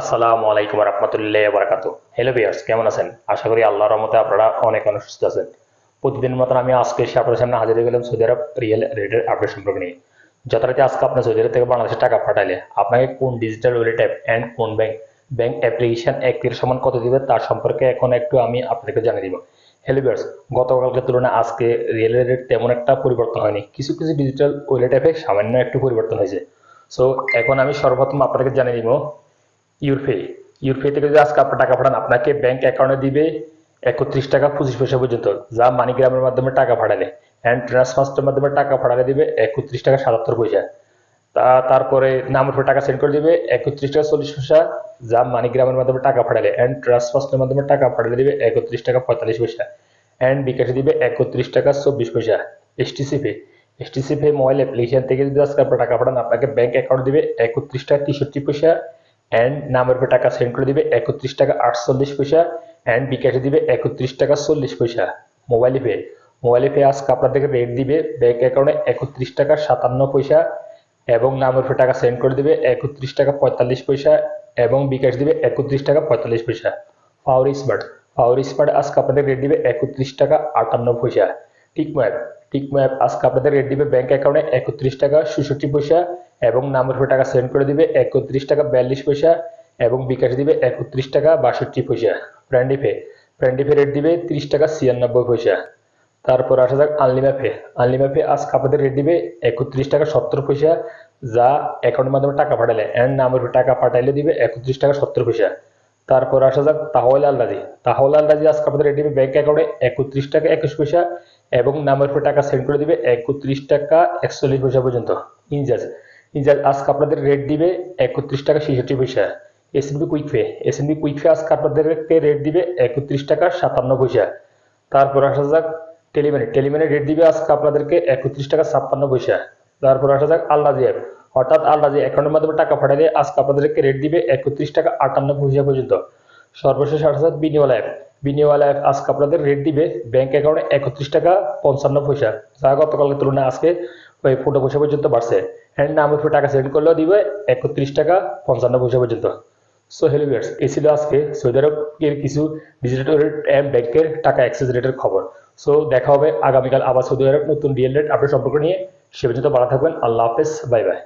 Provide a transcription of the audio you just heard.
আসসালামু আলাইকুম রহমতুল্লাহ বারাকাতু হ্যালো বিয়ার্স কেমন আছেন? আশা করি আল্লাহর রহমতে আপনারা অনেক অনেক সুস্থ আছেন। প্রতিদিনের মতন আমি আজকে এসে আপনার সামনে হাজির হয়ে গেলাম সৌদি আরব রিয়েল রেটের আপডেট সম্পর্কে নিয়ে। যথারীতি আজকে আপনার সৌদি আরব থেকে বাংলাদেশে টাকা পাঠালে আপনাকে কোন ডিজিটাল ওয়ালেট অ্যাপ অ্যান্ড কোন ব্যাংক ব্যাংক অ্যাপ্লিকেশন একটির সমান কত দিবে তার সম্পর্কে এখন একটু আমি আপনাকে জানিয়ে দিব। হ্যালো বিয়ার্স গতকালকের তুলনায় আজকে রিয়েল রেট তেমন একটা পরিবর্তন হয়নি। কিছু কিছু ডিজিটাল ওয়ালেট অ্যাপে সামান্য একটু পরিবর্তন হয়েছে। সো এখন আমি সর্বপ্রথম আপনাকে জানিয়ে দিব ইউরপে ইউরপে থেকে যদি আজকে আপনার টাকা পাঠান, আপনাকে ব্যাংক অ্যাকাউন্টে দিবে একত্রিশ টাকা পঁচিশ পয়সা পর্যন্ত, যা মানিগ্রামের মাধ্যমে টাকা পাঠালে। অ্যান্ড ট্রান্সফার্স্টের মাধ্যমে টাকা পাঠালে দিবে একত্রিশ টাকা সাতাত্তর পয়সা। তা, তারপরে নামের উপর টাকা সেন্ড করে দিবে একত্রিশ টাকা চল্লিশ পয়সা, যা মানিগ্রামের মাধ্যমে টাকা পাঠালে। অ্যান্ড ট্রান্সফার্স্টের মাধ্যমে টাকা পাঠালে দিবে একত্রিশ টাকা পঁয়তাল্লিশ পয়সা। অ্যান্ড বিকাশে দিবে একত্রিশ টাকা চব্বিশ পয়সা STC pay STC pay mobile application থেকে যদি আজকে আপনার টাকা পাঠান, আপনাকে ব্যাংক অ্যাকাউন্ট দিবে একত্রিশ টাকা তেষট্টি পয়সা। অ্যান্ড নামের উপর টাকা সেন্ড করে দিবে একত্রিশ টাকা আটচল্লিশ পয়সা অ্যান্ড বিকাশে দিবে একত্রিশ টাকা চল্লিশ পয়সা। মোবাইল পে মোবাইল পে আজকে আপনাদেরকে রেট দিবে ব্যাংক অ্যাকাউন্টে একত্রিশ টাকা সাতান্ন পয়সা এবং নামের উপর টাকা সেন্ড করে দিবে একত্রিশ টাকা পঁয়তাল্লিশ পয়সা এবং বিকাশ দিবে একত্রিশ টাকা পঁয়তাল্লিশ পয়সা। পাওয়ার স্মার্ট পাওয়ার স্মার্ট আজকে আপনাদের রেট দিবে একত্রিশ টাকা আটান্ন পয়সা। টিক ম্যাপ টিক ম্যাপ আজকে আপনাদের রেট দিবে ব্যাংক অ্যাকাউন্টে একত্রিশ টাকা ষষট্টি পয়সা এবং নামের উপর টাকা সেন্ড করে দিবে একত্রিশ টাকা বিয়াল্লিশ পয়সা এবং বিকাশ দিবে একত্রিশ টাকা বাষট্টি পয়সা। Friendi pay Friendi pay rate দিবে তিরিশ টাকা ছিয়ানব্বই পয়সা। তারপর আসা যাক আনলিমা পে আনলিমা পে আজকে আপনাদের রেট দিবে একত্রিশ টাকা সত্তর পয়সা, যা অ্যাকাউন্টের মাধ্যমে টাকা পাঠালে। অ্যান্ড নামের উপর টাকা পাঠাইলে দিবে একত্রিশ টাকা সত্তর পয়সা। তারপর আসা যাক তাহলে আল্লাদি তাহলে আল্লাদি আজকে আপনাদের রেট দিবে ব্যাংক অ্যাকাউন্টে একত্রিশ টাকা একুশ পয়সা এবং নামের উপর টাকা সেন্ড করে দিবে একত্রিশ টাকা একচল্লিশ পয়সা পর্যন্ত। ইনজাজ আজকে আপনাদের রেট দিবে একত্রিশ টাকা ছেষট্টি পয়সা। SNB quick pay SNB quick pay আজকে আপনাদেরকে রেট দিবে একত্রিশ টাকা সাতান্ন পয়সা। তারপর আসা যাক টেলিমানি টেলিমানি রেট দিবে আজকে আপনাদেরকে একত্রিশ টাকা ছাপ্পান্ন পয়সা। তারপর আসা যাক আল্লাজি অ্যাপ অর্থাৎ আল্লাজি অ্যাকাউন্টের মাধ্যমে টাকা পাঠালে আজকে আপনাদেরকে রেট দিবে একত্রিশ টাকা আটান্ন পয়সা পর্যন্ত। সর্বশেষ আসা যাক বিনিওয়ালা অ্যাপ বিনিওয়ালা অ্যাপ আজকে আপনাদের রেট দিবে ব্যাংক অ্যাকাউন্টে একত্রিশ টাকা পঞ্চান্ন পয়সা। যা গতকালের তুলনায় আজকে ফুটো পয়সা পর্যন্ত বাড়ছে। হ্যান্ড আমি ফোটো টাকা সেন্ড করলেও দিবে, একত্রিশ টাকা পঞ্চান্ন পয়সা পর্যন্ত। সো হেলো ভিউয়ার্স এই ছিল আজকে সৌদি আরবের কিছু ডিজিটাল রেট অ্যান্ড ব্যাংকের টাকা অ্যাক্সেস রেটের খবর। সো দেখা হবে আগামীকাল আবার সৌদি আরব নতুন রিয়েল রেট আপনার সম্পর্ক নিয়ে। সে পর্যন্ত ভালো থাকবেন, আল্লাহ হাফেজ বাই বাই